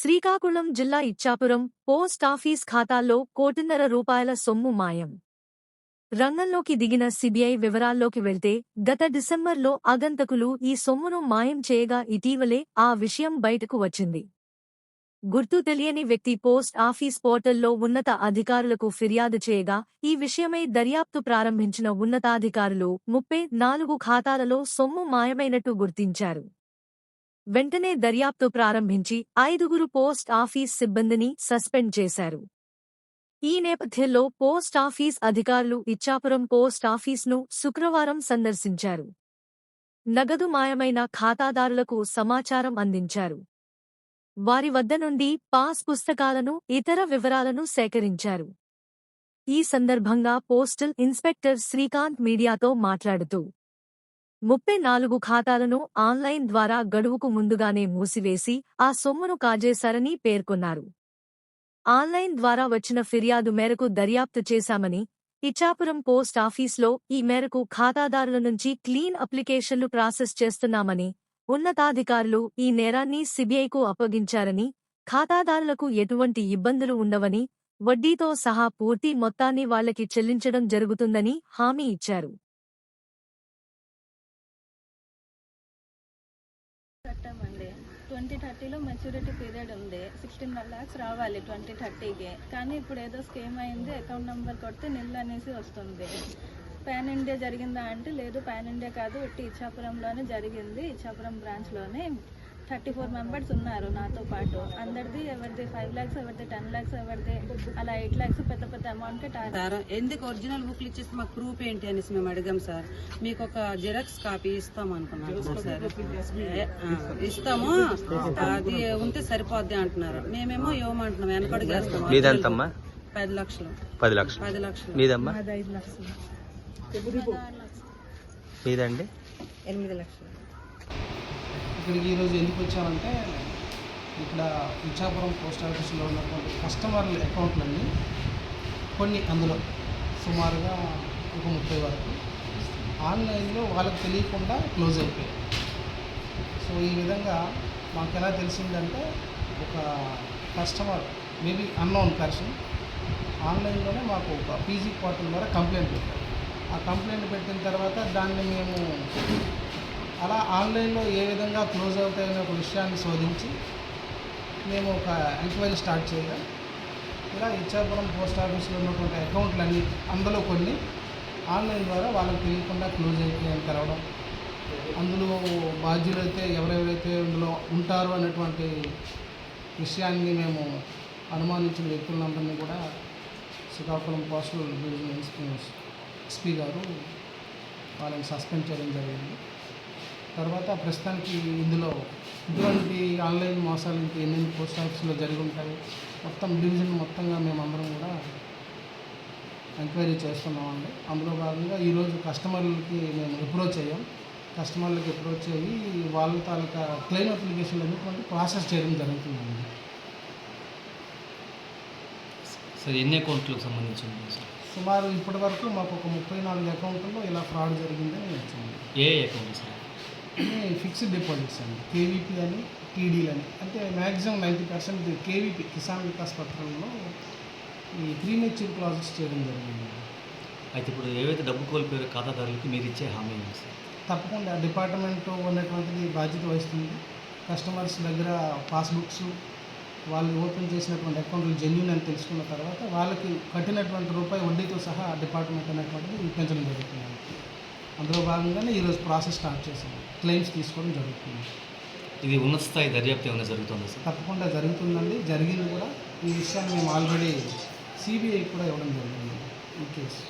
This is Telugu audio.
శ్రీకాకుళం జిల్లా ఇచ్చాపురం పోస్టాఫీస్ ఖాతాల్లో కోటిన్నర రూపాయల సొమ్ము మాయం. రంగంలోకి దిగిన సిబిఐ వివరాల్లోకి వెళ్తే గత డిసెంబర్లో ఆగంతకులు ఈ సొమ్మును మాయం చేయగా ఇటీవలే ఆ విషయం బయటకు వచ్చింది. గుర్తు తెలియని వ్యక్తి పోస్ట్ ఆఫీస్ పోర్టల్లో ఉన్నత అధికారులకు ఫిర్యాదు చేయగా ఈ విషయమై దర్యాప్తు ప్రారంభించిన ఉన్నతాధికారులు ముప్పై నాలుగు ఖాతాలలో సొమ్ము మాయమైనట్టు గుర్తించారు. వెంటనే దర్యాప్తు ప్రారంభించి ఐదుగురు పోస్ట్ ఆఫీస్ సిబ్బందిని సస్పెండ్ చేశారు. ఈ నేపథ్యంలో పోస్ట్ ఆఫీస్ అధికారులు ఇచ్చాపురం పోస్ట్ ఆఫీస్ను శుక్రవారం సందర్శించారు. నగదు మాయమైన ఖాతాదారులకు సమాచారం అందించారు. వారి వద్ద నుండి పాస్ పుస్తకాలను ఇతర వివరాలను సేకరించారు. ఈ సందర్భంగా పోస్టల్ ఇన్స్పెక్టర్ శ్రీకాంత్ మీడియాతో మాట్లాడుతూ ముప్పై నాలుగు ఖాతాలను ఆన్లైన్ ద్వారా గడువుకు ముందుగానే మూసివేసి ఆ సొమ్మును కాజేశారని పేర్కొన్నారు. ఆన్లైన్ ద్వారా వచ్చిన ఫిర్యాదు మేరకు దర్యాప్తు చేశామని ఇచ్చాపురం పోస్ట్ ఆఫీస్లో ఈ మేరకు ఖాతాదారుల నుంచి క్లీన్ అప్లికేషన్లు ప్రాసెస్ చేస్తున్నామని ఉన్నతాధికారులు ఈ నేరాన్ని సిబిఐకు అప్పగించారని ఖాతాదారులకు ఎటువంటి ఇబ్బందులు ఉండవని వడ్డీతో సహా పూర్తి మొత్తాన్ని వాళ్ళకి చెల్లించడం జరుగుతుందని హామీ ఇచ్చారు. ట్వంటీ థర్టీలో మెచ్యూరిటీ పీరియడ్ ఉంది. సిక్స్టీన్ ల్యాక్స్ రావాలి ట్వంటీ థర్టీకి. కానీ ఇప్పుడు ఏదో స్కీమ్ అయింది అకౌంట్ నెంబర్ కొడితే నిల్ అనేసి వస్తుంది. పాన్ ఇండియా జరిగిందా అంటే లేదు పాన్ ఇండియా కాదు ఇట్టి ఇచ్చాపురంలోనే జరిగింది. ఇచ్చాపురం బ్రాంచ్లోనే థర్టీ ఫోర్ మెంబర్స్ ఉన్నారు నాతో పాటు. అందరిది ఎవరిది ఫైవ్ ల్యాక్స్ ఎవరిది టెన్ ల్యాక్స్ ఎవరిది అలా ఎయిట్ ల్యాక్స్ పెద్ద పెద్ద అమౌంట్కి టార్గెట్ సార్ ఎందుకు ఒరిజినల్ బుక్లు ఇచ్చేసి మాకు ప్రూఫ్ ఏంటి అనేసి మేము అడిగాం సార్. మీకు ఒక జిరాక్స్ కాపీ ఇస్తాం అనుకున్నాం సార్. ఇస్తాము. అది ఉంటే సరిపోద్ది అంటున్నారు. మేమేమో ఇవ్వమంటున్నాం వెనకడుగేస్తాం మీదెంతమ్మా? పది లక్షలు. పది లక్షలు. పది లక్షలు. మీదమ్మా? ఐదు లక్షలు. మీదండి? ఎనిమిది లక్షలు. ఇక్కడికి ఈరోజు ఎందుకు వచ్చానంటే ఇక్కడ ఇచ్చాపురం పోస్ట్ ఆఫీస్లో ఉన్నటువంటి కస్టమర్ల అకౌంట్లన్నీ కొన్ని అందులో సుమారుగా ఒక ముప్పై వరకు ఆన్లైన్లో వాళ్ళకి తెలియకుండా క్లోజ్ అయిపోయాయి. సో ఈ విధంగా మాకు ఎలా తెలిసిందంటే ఒక కస్టమర్ మేబీ అన్నోన్ పర్సన్ ఆన్లైన్లోనే మాకు ఒక పీజీ పోర్టల్ ద్వారా కంప్లైంట్ పెట్టారు. ఆ కంప్లైంట్ పెట్టిన తర్వాత దాన్ని మేము అలా ఆన్లైన్లో ఏ విధంగా క్లోజ్ అవుతాయనే ఒక విషయాన్ని శోధించి మేము ఒక ఎంక్వైరీ స్టార్ట్ చేయగా ఇలా ఇచ్చాపురం పోస్ట్ ఆఫీస్లో ఉన్నటువంటి అకౌంట్లన్నీ అందులో కొన్ని ఆన్లైన్ ద్వారా వాళ్ళకి తెలియకుండా క్లోజ్ అయిపోయాయని తెలవడం. అందులో బాధ్యులైతే ఎవరెవరైతే అందులో ఉంటారు అనేటువంటి విషయాన్ని మేము అనుమానించిన వ్యక్తులందరినీ కూడా శ్రీకాకుళం పోస్టల్ డివిజన్ ఎస్పీ గారు వాళ్ళని సస్పెండ్ చేయడం జరిగింది. తర్వాత ప్రస్తుతానికి ఇందులో ఇటువంటి ఆన్లైన్ మోసాలు ఇంకా ఎన్నెన్ని పోస్ట్ ఆఫీస్లో జరిగి ఉంటాయి మొత్తం డివిజన్ మొత్తంగా మేమందరం కూడా ఎంక్వైరీ చేస్తున్నామండి. అందులో భాగంగా ఈరోజు కస్టమర్లకి మేము అప్రోచ్ అయ్యాం. కస్టమర్లకి అప్రోచ్ అయ్యి వాళ్ళ తాలూకా క్లెయిమ్ అప్లికేషన్లు అనేటువంటి ప్రాసెస్ చేయడం జరుగుతుందండి. సార్ ఎన్ని అకౌంట్లకు సంబంధించింది సార్? సుమారు ఇప్పటి వరకు మాకు ఒక ముప్పై నాలుగు అకౌంట్లో ఇలా ఫ్రాడ్ జరిగిందని వచ్చింది ఏ అకౌంట్ సార్? ఫిక్స్డ్ డిపాజిట్స్ అండి. కేవీపీ అని టీడీలు అని. అంటే maximum ninety percent KVP Kisan Vikas పత్రంలో ఈ ప్రీమెచ్యూర్ క్లాజెస్ చేయడం జరిగింది. అయితే ఇప్పుడు ఏవైతే డబ్బు కోల్పోయారో ఖాతాదారులకి మీరు ఇచ్చే హామీ సార్? తప్పకుండా డిపార్ట్మెంట్ ఉన్నటువంటిది బాధ్యత వహిస్తుంది. కస్టమర్స్ దగ్గర పాస్బుక్స్ వాళ్ళు ఓపెన్ చేసినటువంటి అకౌంట్లు జెన్యున్ అని తెలుసుకున్న తర్వాత వాళ్ళకి కట్టినటువంటి రూపాయి వడ్డీతో సహా ఆ డిపార్ట్మెంట్ అనేటువంటిది ఇప్పించడం జరుగుతుంది. అందులో భాగంగానే ఈరోజు ప్రాసెస్ స్టార్ట్ చేసాం క్లెయిమ్స్ తీసుకోవడం జరుగుతుంది. ఇది ఉన్నత స్థాయి దర్యాప్తు ఏమైనా జరుగుతుందా సార్? తప్పకుండా జరుగుతుందండి. జరిగింది కూడా. ఈ విషయాన్ని మేము ఆల్రెడీ సిబిఐ కూడా ఇవ్వడం జరిగింది. ఈ కేసు